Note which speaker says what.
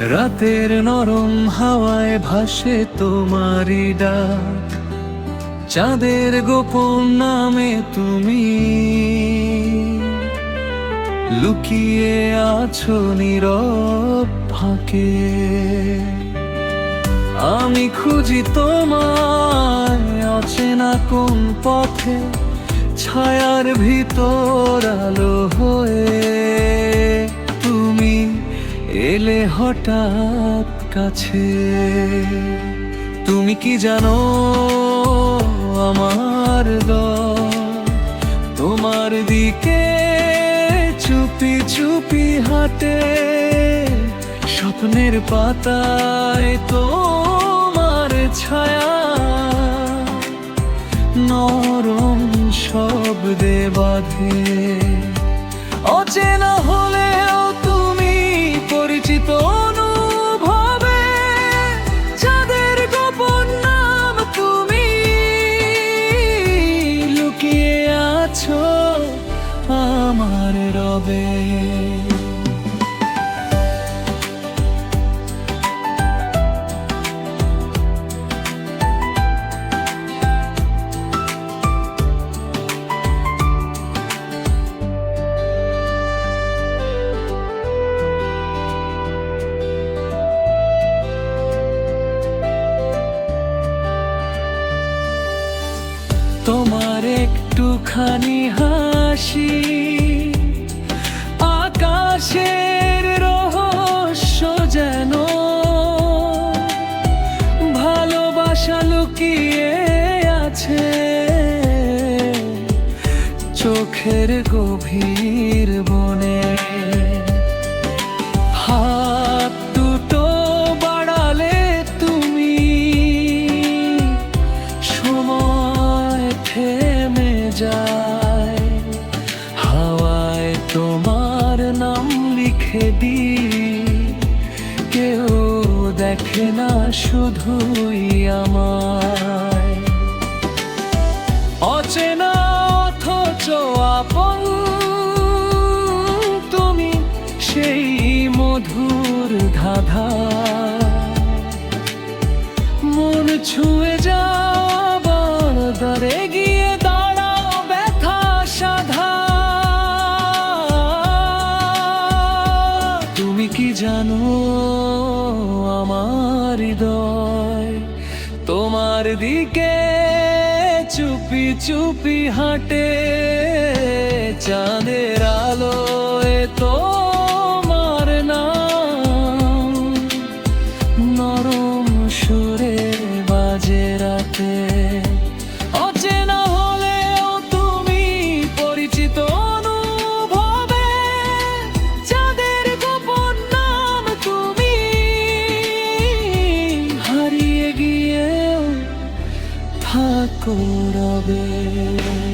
Speaker 1: রাতের নরম হাওয়ায় ভাসে তোমারি ডাক। চাঁদের গোপন নামে তুমি। লুকিয়ে আছো নীরব ফাঁকে। আমি খুঁজি তোমায় অচেনা কোন পথে, ছায়ার ভিতর আলো হয়ে। এলে হঠাৎ কাছে, তুমি কি জানো আমার তোমার দিকে চুপি চুপি হাঁটে, স্বপ্নের পাতায় তোমার ছায়া। নরম শব্দে বাঁধে আছো আমার রবে। তোমার একটুখানি হাসি আকাশের রহস্য যেন ভালোবাসা লুকিয়ে আছে চোখের গভীর বনে। যায়। হাওয়ায় তোমার নাম লিখে দি কেউ দেখে না শুধুই আমায়। অচেনা অথচ আপন, তুমি সেই মধুর ধাঁধা। মন ছুঁয়ে যাবার দিকে চুপি চুপি হাঁটে চাঁদের আলোয় could all be.